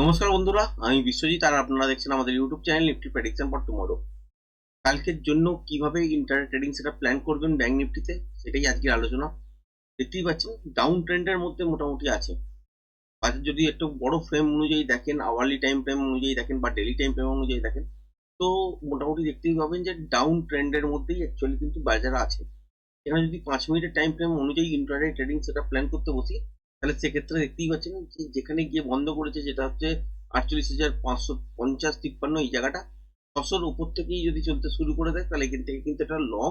নমস্কার বন্ধুরা, আমি বিশ্বজিৎ আর আপনারা দেখছেন আমাদের YouTube channel Nifty prediction for tomorrow কালকের জন্য কীভাবে ইন্টারনেট ট্রেডিং সেটা প্ল্যান করবেন ব্যাংক নিফটিতে সেটাই আজকের আলোচনা। দেখতেই পাচ্ছেন ডাউন ট্রেন্ডের মধ্যে মোটামুটি আছে। বাজার যদি একটু বড় ফ্রেম অনুযায়ী দেখেন আওয়ারলি টাইম ফ্রেম অনুযায়ী দেখেন বা ডেলি টাইম ফ্রেম অনুযায়ী দেখেন, তো মোটামুটি দেখতেই পাবেন যে ডাউন ট্রেন্ডের মধ্যেই অ্যাকচুয়ালি কিন্তু বাজার আছে। এখানে যদি পাঁচ মিনিটের টাইম ফ্রেম অনুযায়ী ইন্টারনেট ট্রেডিং সেটা প্ল্যান করতে বসি তাহলে সেক্ষেত্রে দেখতেই পাচ্ছেন যেখানে গিয়ে বন্ধ করেছে যেটা হচ্ছে আটচল্লিশ হাজার পাঁচশো পঞ্চাশ তিপ্পান্ন এই জায়গাটা। ছশোর উপর থেকেই যদি চলতে শুরু করে দেয়, তাহলে এখান থেকে কিন্তু একটা লং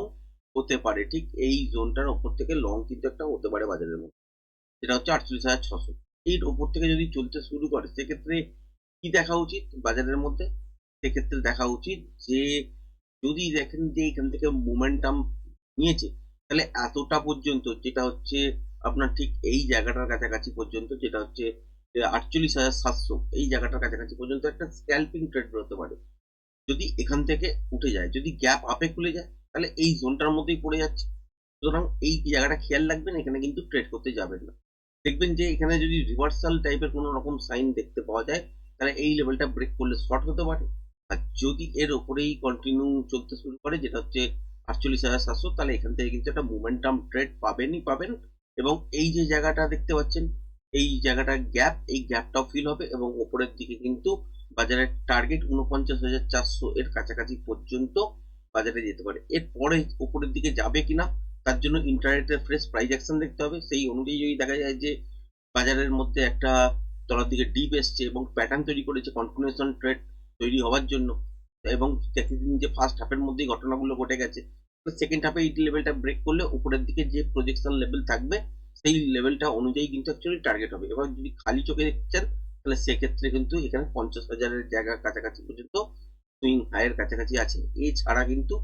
হতে পারে। ঠিক এই জোনটার ওপর থেকে লং কিন্তু একটা হতে পারে বাজারের মধ্যে। যেটা হচ্ছে আটচল্লিশ হাজার ছশো। এর ওপর থেকে যদি চলতে শুরু করে, সেক্ষেত্রে কি দেখা উচিত বাজারের মধ্যে? সেক্ষেত্রে দেখা উচিত যে যদি দেখেন যে এখান থেকে মোমেন্টাম নিয়েছে, তাহলে এতটা পর্যন্ত, যেটা হচ্ছে আপনার ঠিক এই জায়গাটার কাছাকাছি পর্যন্ত, যেটা হচ্ছে আটচল্লিশ হাজার সাতশো, এই জায়গাটার কাছাকাছি পর্যন্ত একটা স্ক্যাল্পিং ট্রেড হতে পারে। যদি এখান থেকে উঠে যায়, যদি গ্যাপ আপে খুলে যায়, তাহলে এই জোনটার মধ্যেই পড়ে যাচ্ছে। সুতরাং এই জায়গাটা খেয়াল রাখবেন, এখানে কিন্তু ট্রেড করতে যাবেন না। দেখবেন যে এখানে যদি রিভার্সাল টাইপের কোনো রকম সাইন দেখতে পাওয়া যায়, তাহলে এই লেভেলটা ব্রেক করলে শর্ট হতে পারে। আর যদি এর ওপরেই কন্টিনিউ চলতে শুরু করে, যেটা হচ্ছে আটচল্লিশ হাজার সাতশো, তাহলে এখান থেকে কিন্তু একটা মোমেন্টাম ট্রেড পাবেনই পাবেন। এবং এই যে জায়গাটা দেখতে পাচ্ছেন, এই জায়গাটা গ্যাপ এই গ্যাপটাও ফিল হবে এবং ওপরের দিকে কিন্তু বাজারের টার্গেট উনপঞ্চাশ হাজার চারশো এর কাছাকাছি পর্যন্ত বাজারে যেতে পারে। এরপরে উপরের দিকে যাবে কিনা, তার জন্য ইন্টারনেটের ফ্রেশ প্রাইস অ্যাকশন দেখতে হবে। সেই অনুযায়ী যদি দেখা যায় যে বাজারের মধ্যে একটা তলার দিকে ডিপ এসছে এবং প্যাটার্ন তৈরি করেছে কনফার্মেশন ট্রেড তৈরি হওয়ার জন্য, এবং দেখেছেন যে ফার্স্ট হাফের মধ্যেই ঘটনাগুলো ঘটে গেছে সেকেন্ড হাফে এই লেভেলটা ব্রেক করলে উপরের দিকে যে প্রজেকশন লেভেল থাকবে, সেই লেভেলটা অনুযায়ী কিন্তু অ্যাকচুয়ালি টার্গেট হবে। এবার যদি খালি চোখে দেখছেন তাহলে সেক্ষেত্রে কিন্তু এখানে পঞ্চাশ হাজারের জায়গার কাছাকাছি পর্যন্ত সুইং হাইয়ের কাছাকাছি আছে। এছাড়া কিন্তু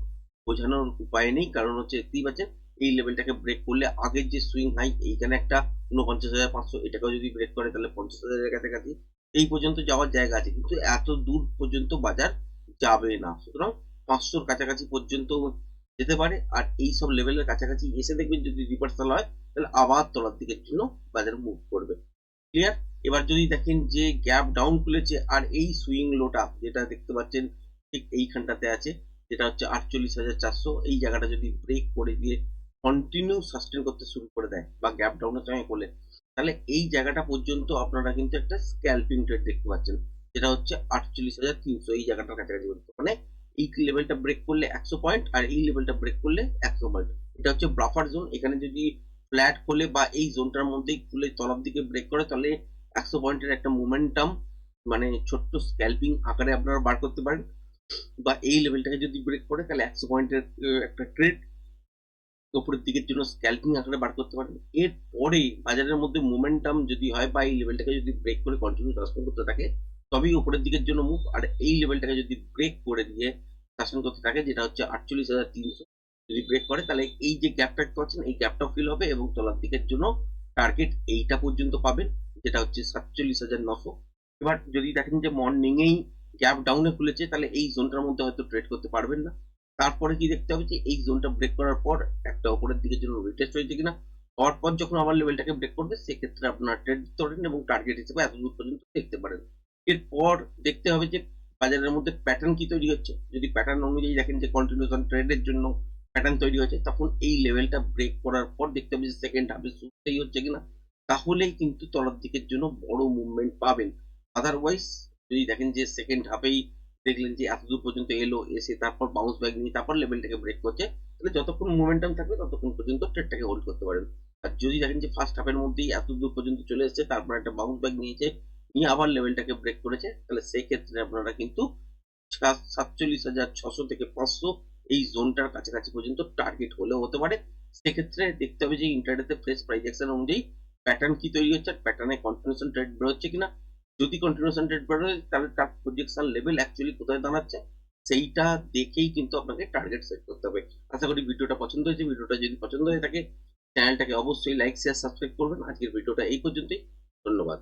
বোঝানোর উপায় নেই, কারণ হচ্ছে দেখতেই পাচ্ছেন, এই লেভেলটাকে ব্রেক করলে আগের যে সুইং হাই এইখানে একটা উনপঞ্চাশ হাজার পাঁচশো, এটাকেও যদি ব্রেক করে, তাহলে পঞ্চাশ হাজারের কাছাকাছি, এই পর্যন্ত যাওয়ার জায়গা আছে। কিন্তু এত দূর পর্যন্ত বাজার যাবে না। সুতরাং পাঁচশোর কাছাকাছি পর্যন্ত যেতে পারে। আর এই সব লেভেলের কাছাকাছি এসে দেখবেন যদি রিভার্সাল হয়, তাহলে আবার তলার দিকের জন্য বাজার মুভ করবে। ক্লিয়ার এবার যদি দেখেন যে গ্যাপ ডাউন খুলেছে, আর এই সুইং লোটা যেটা দেখতে পাচ্ছেন, ঠিক এইখানটাতে আছে, যেটা হচ্ছে আটচল্লিশ হাজার চারশো, এই জায়গাটা যদি ব্রেক করে দিয়ে কন্টিনিউ সাস্টেন করতে শুরু করে দেয়, বা গ্যাপ ডাউনের সঙ্গে করলে, তাহলে এই জায়গাটা পর্যন্ত আপনারা কিন্তু একটা স্ক্যালপিং ট্রেড দেখতে পাচ্ছেন, যেটা হচ্ছে আটচল্লিশ হাজার তিনশো, এই জায়গাটার কাছাকাছি মানে এই লেভেলটা ব্রেক করলে একশো পয়েন্ট আর এই লেভেলটা ব্রেক করলে একশো পয়েন্ট এটা হচ্ছে ব্রাফার জোন এখানে যদি ফ্ল্যাট খোলে বা এই জোনটার মধ্যেই খুলে তলার দিকে ব্রেক করে, তাহলে একশো পয়েন্টের একটা মোমেন্টাম মানে ছোট্ট স্ক্যাল্পিং আকারে আপনারা বার করতে পারেন। বা এই লেভেলটাকে যদি ব্রেক করে, তাহলে একশো পয়েন্টের একটা ট্রেড উপরের দিকের জন্য স্ক্যাল্পিং আকারে বার করতে পারেন। এরপরে বাজারের মধ্যে মোমেন্টাম যদি হয় বা এই লেভেলটাকে যদি ব্রেক করে কন্টিনিউ ট্রান্সফার করতে থাকে তবেই উপরের দিকের জন্য মুভ আর এই লেভেলটাকে যদি ব্রেক করে দিয়ে শাসন করতে থাকে যেটা হচ্ছে আটচল্লিশ হাজার তিনশো, যদি ব্রেক করে তাহলে এই যে গ্যাপটা দেখতে পাচ্ছেন, এই গ্যাপটা ফিল হবে এবং তলার দিকের জন্য টার্গেট এইটা পর্যন্ত পাবেন, যেটা হচ্ছে সাতচল্লিশ হাজার নশো। এবার যদি দেখেন যে মর্নিংয়েই গ্যাপ ডাউনে খুলেছে, তাহলে এই জোনটার মধ্যে হয়তো ট্রেড করতে পারবেন না। তারপরে কি দেখতে হবে যে এই জোনটা ব্রেক করার পর একটা উপরের দিকের জন্য রিটেস্ট হয়েছে কিনা? হওয়ার পর যখন আবার লেভেলটাকে ব্রেক করবে, সেক্ষেত্রে আপনার ট্রেড পারেন এবং টার্গেট হিসেবে এত দূর পর্যন্ত দেখতে পারেন। এরপর দেখতে হবে যে বাজারের মধ্যে প্যাটার্ন কি তৈরি হচ্ছে। যদি প্যাটার্ন অনুযায়ী দেখেন যে কন্টিনিউশন ট্রেডের জন্য প্যাটার্ন তৈরি হচ্ছে, তখন এই লেভেলটা ব্রেক করার পর দেখতে হবে যে সেকেন্ড হাফে শুরুতেই হচ্ছে কিনা। তাহলেই কিন্তু তলার দিকের জন্য বড় মুভমেন্ট পাবেন। আদারওয়াইজ যদি দেখেন যে সেকেন্ড হাফেই দেখলেন যে এতদূর পর্যন্ত এলো, এসে তারপর বাউন্স ব্যাক নিয়ে তারপর লেভেলটাকে ব্রেক করছে, তাহলে যতক্ষণ মোমেন্টাম থাকবে ততক্ষণ পর্যন্ত ট্রেডটাকে হোল্ড করতে পারেন। আর যদি দেখেন যে ফার্স্ট হাফের মধ্যেই এত দূর পর্যন্ত চলে এসেছে, তারপর একটা বাউন্স ব্যাক নিয়েছে নিয়ে আবার লেভেলটাকে ব্রেক করেছে, তাহলে সেই ক্ষেত্রে আপনারা কিন্তু সাতচল্লিশ হাজার ছশো থেকে পাঁচশো এই জোনটার কাছাকাছি পর্যন্ত টার্গেট হলেও হতে পারে। সেক্ষেত্রে দেখতে হবে যে ইন্টারনেটে ফ্রেশ প্রাইজেকশন অনুযায়ী প্যাটার্ন কি তৈরি হচ্ছে প্যাটার্নে কন্টিনিউশন ট্রেড বেরোচ্ছে কিনা। যদি কন্টিনিউশন ট্রেড বেরোয়, তাহলে তার প্রজেকশন লেভেল অ্যাকচুয়ালি কোথায় দাঁড়াচ্ছে, সেইটা দেখেই কিন্তু আপনাকে টার্গেট সেট করতে হবে। আশা করি ভিডিওটা পছন্দ হয়েছে। ভিডিওটা যদি পছন্দ হয়ে থাকে চ্যানেলটাকে অবশ্যই লাইক শেয়ার সাবস্ক্রাইব করবেন। আজকের ভিডিওটা এই পর্যন্তই। ধন্যবাদ।